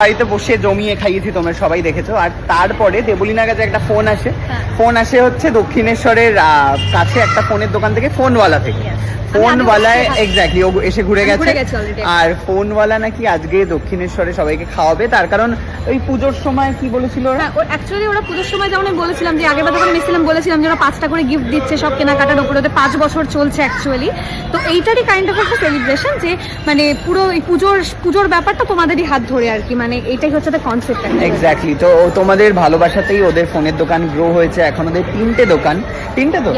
বাড়িতে বসে জমিয়ে খাইয়েছি তোমরা সবাই দেখেছ আর তারপরে দেবলিনার কাছে একটা ফোন আসে হ্যাঁ। ফোন আসে হচ্ছে দক্ষিণেশ্বরের আহ, কাছে একটা ফোনের দোকান থেকে ফোনওয়ালা থেকে. ফোনওয়ালায় এক্স্যাক্টলি ও এসে ঘুরে গেছে। আর ফোনওয়ালা নাকি আজকে দক্ষিণেশ্বরে সবাইকে খাওয়াবে। তার কারণ ওই পুজোর সময় কি বলেছিল? ওরা অ্যাকচুয়ালি ওরা পুজোর সময় যেমন আমি বলেছিলাম যে আগের বার যখন মিছিলাম বলেছিলাম যে ওরা পাঁচটা করে গিফট দিচ্ছে সব কেনাকাটার উপরে ওদের পাঁচ বছর চলছে অ্যাকচুয়ালি তো এইটারই কাইন্ড অফ একটা সেলিব্রেশন যে মানে পুরো এই পুজোর পুজোর ব্যাপারটা তোমাদেরই হাত ধরে আর কি মানে এইটাই হচ্ছে তার কনসেপ্ট এক্স্যাক্টলি তো তোমাদের ভালোবাসাতেই ওদের ফোনের দোকান গ্রো হয়েছে। এখন ওদের তিনটে দোকান তিনটে তো।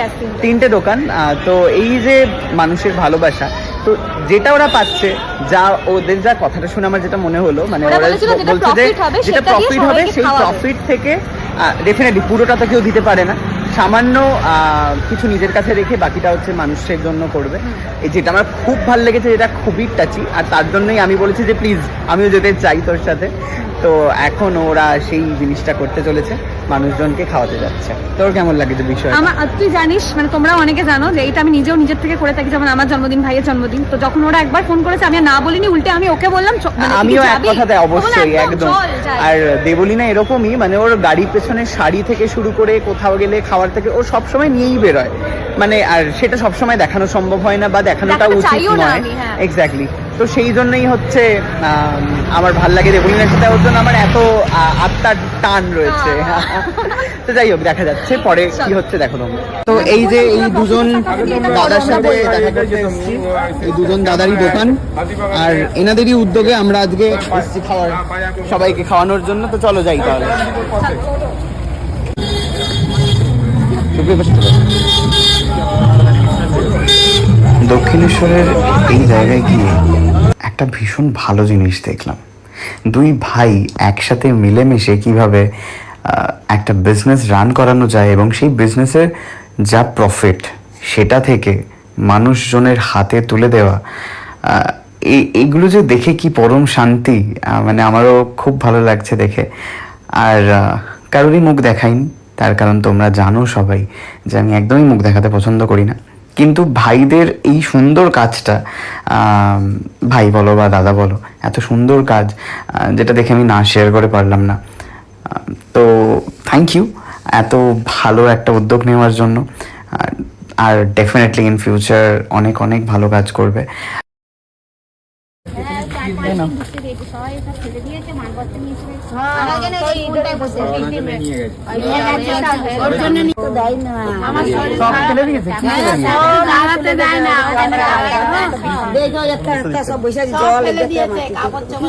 তিনটে। দোকান তো এই যে মানুষের ভালোবাসা তো যেটা ওরা পাচ্ছে যা ওদের যা কথাটা শুনে আমার যেটা মনে হলো মানে ওরা বলছে যে হবে, যেটা সেটা প্রফিট হবে সেই প্রফিট থেকে ডেফিনেটলি পুরোটা তো কেউ দিতে পারে না। সামান্য কিছু নিজের কাছে রেখে বাকিটা হচ্ছে মানুষের জন্য করবে। এই যেটা আমার খুব ভালো লেগেছে যেটা খুবই টাচি আর তার জন্যই আমি বলেছি যে প্লিজ আমিও যেতে চাই তোর সাথে। তো এখন ওরা সেই জিনিসটা করতে চলেছে মানুষজনকে খাওয়াতে যাচ্ছে। তোর কেমন লাগে যে বিষয় আমার তুই জানিস মানে তোমরা অনেকে জানো যে এটা আমি নিজেও নিজের থেকে করে থাকি যেমন আমার জন্মদিন ভাইয়ের জন্মদিন। তো যখন ওরা একবার ফোন করেছে আমি না বলিনি উল্টে আমি ওকে বললাম মানে আমিও এক? কথাতে অবশ্যই একদম আর দেবলিনা এরকমই মানে ওর গাড়ির পেছনে শাড়ি থেকে শুরু করে কোথাও গেলে খাওয়ার থেকে ও সবসময় নিয়েই বেরোয়। মানে আর সেটা সবসময় দেখানো সম্ভব হয় না বা দেখানোটা উচিত নয়। হ্যাঁ। এক্স্যাক্টলি তো সেই জন্যই হচ্ছে আম, আমার ভালো লাগে দেবলিনার সাথে ওর জন্য আমার এত আত্মার টান রয়েছে। তো যাই হোক দেখা যাচ্ছে। পরে কি হচ্ছে দেখো তোমরা। তো এই যে এই দুজন দাদার সাথে দেখা করতে এসেছি। এই দুজন দাদারই দোকান। আর এনাদেরই উদ্যোগে আমরা আজকে এসেছি খাওয়ার। সবাইকে খাওয়ানোর জন্য। তো চলো যাই তাহলে। দক্ষিণেশ্বরের এই জায়গায় গিয়ে একটা ভীষণ ভালো জিনিস দেখলাম। দুই ভাই একসাথে মিলেমিশে কীভাবে একটা বিজনেস রান করানো যায় এবং সেই বিজনেসের যা প্রফিট সেটা থেকে মানুষজনের হাতে তুলে দেওয়া এই এইগুলো যে দেখে কি পরম শান্তি মানে আমারও খুব ভালো লাগছে দেখে। আর কারোরই মুখ দেখাইনি। তার কারণ তোমরা জানো সবাই যে আমি একদমই মুখ দেখাতে পছন্দ করি না। কিন্তু ভাইদের এই সুন্দর কাজটা ভাই বলো বা দাদা বলো, এত সুন্দর কাজ যেটা দেখে আমি না শেয়ার করে পারলাম না। তো থ্যাংক ইউ এত ভালো একটা উদ্যোগ নেওয়ার জন্য। আর- ডেফিনেটলি ইন ফিউচার অনেক অনেক ভালো কাজ করবে সব ফেলে দিয়েছে কি দেখো একটা একটা সব বৈশাখ জল কি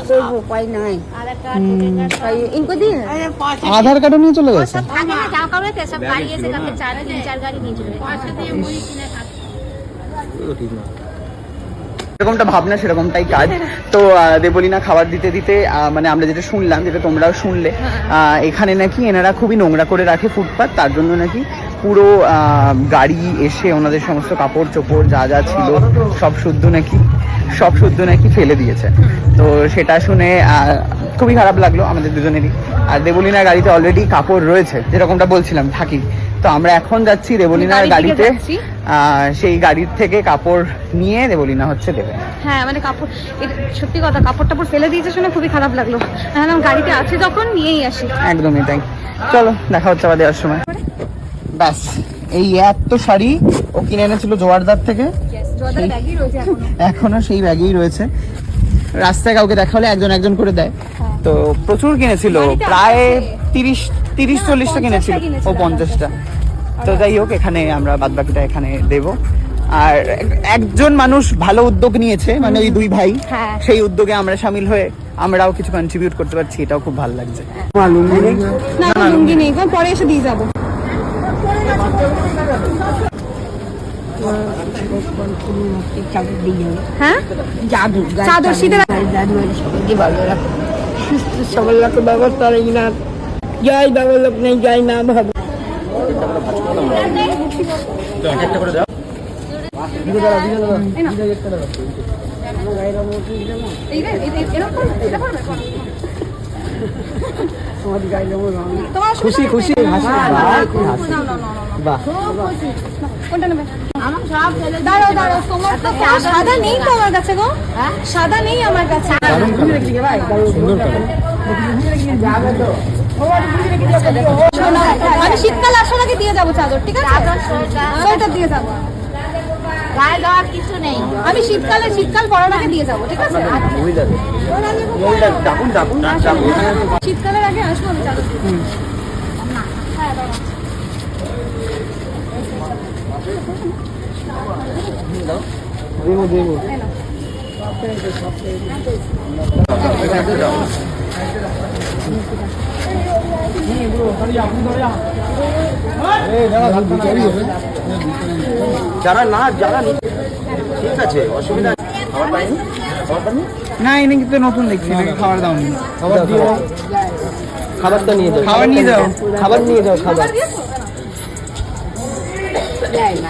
করব উপায় নাই ইনকো দিয়ে আধার কার্ডও নিয়ে চলে গেছে যেরকমটা ভাবনা, সেরকমটাই কাজ। তো দেবলীনা খাবার দিতে দিতে মানে আমরা যেটা শুনলাম, যেটা তোমরাও শুনলে এখানে নাকি এনারা খুবই নোংরা করে রাখে ফুটপাত, তার জন্য নাকি পুরো গাড়ি এসে ওনাদের সমস্ত কাপড় চোপড় যা যা ছিল সব শুদ্ধ নাকি? সব শুদ্ধ নাকি ফেলে দিয়েছে। তো সেটা শুনে খুবই খারাপ লাগল আমাদের দুজনেরই। আর দেবলিনার গাড়িতে অলরেডি কাপড় রয়েছে যেরকমটা বলছিলাম থাকি। তো আমরা এখন যাচ্ছি দেবলিনার গাড়িতে। সেই গাড়ির থেকে কাপড় নিয়ে দেবলিনা হচ্ছে দেবে। হ্যাঁ মানে কাপড় সত্যি কথা কাপড় টাপড় ফেলে দিয়েছে শুনে খুবই খারাপ লাগল। আমি গাড়িতে আছে যখন নিয়েই আসি। একদমই তাই। চলো দেখা হচ্ছে আবার দেওয়ার সময়। ব্যাস এই এত শাড়ি ও কিনে এনেছিল জোয়ারদার থেকে। এখনও। এখনও সেই ব্যাগেই রয়েছে। রাস্তায় কাউকে দেখা হলে একজন একজন করে দেয়। তো প্রচুর কিনেছিল প্রায় তিরিশ তিরিশ চল্লিশটা কিনেছিল। ও পঞ্চাশটা। তো যাই হোক এখানে আমরা বাদ বাকিটা এখানে দেব। আর একজন মানুষ ভালো উদ্যোগ নিয়েছে মানে ওই দুই ভাই হ্যাঁ। সেই উদ্যোগে আমরা সামিল হয়ে আমরাও কিছু কন্ট্রিবিউট করতে পারছি এটাও খুব ভালো লাগছে। না লুঙ্গি নেই। পরে এসে দিয়ে যাব। দিয়ে যাবে হ্যাঁ? জাদু চাদর শীতের জাদু সবাইকে ভালো রাখো সুস্থ সবল রাখো ব্যবস্থা না। জয় বাবা নেই জয় মা ভাবে খুশি খুশি হাসি। বাহ। কোনটা নেবে। দাঁড়াও দাঁড়াও তোমার তো সাদা নেই তো আমার কাছে গো? সাদা নেই আমার কাছে। আমি শীতকাল আসার আগে দিয়ে যাব চাদর ঠিক আছে? সোয়েটার। দিয়ে যাব। গায়ে দেওয়ার কিছু নেই। আমি শীতকালে শীতকাল আগে দিয়ে যাব ঠিক আছে? শীতকালের আগে আসব আমি চাদর যারা না যারা ঠিক আছে অসুবিধা নেই। খাবার পাইনি? খাবার পাইনি? না এনে কিন্তু নতুন দেখছি খাবার দাও খাবার। দিয়ে খাবারটা নিয়ে যাও। খাবার নিয়ে যাও। খাবার নিয়ে যাও খাবার। 10.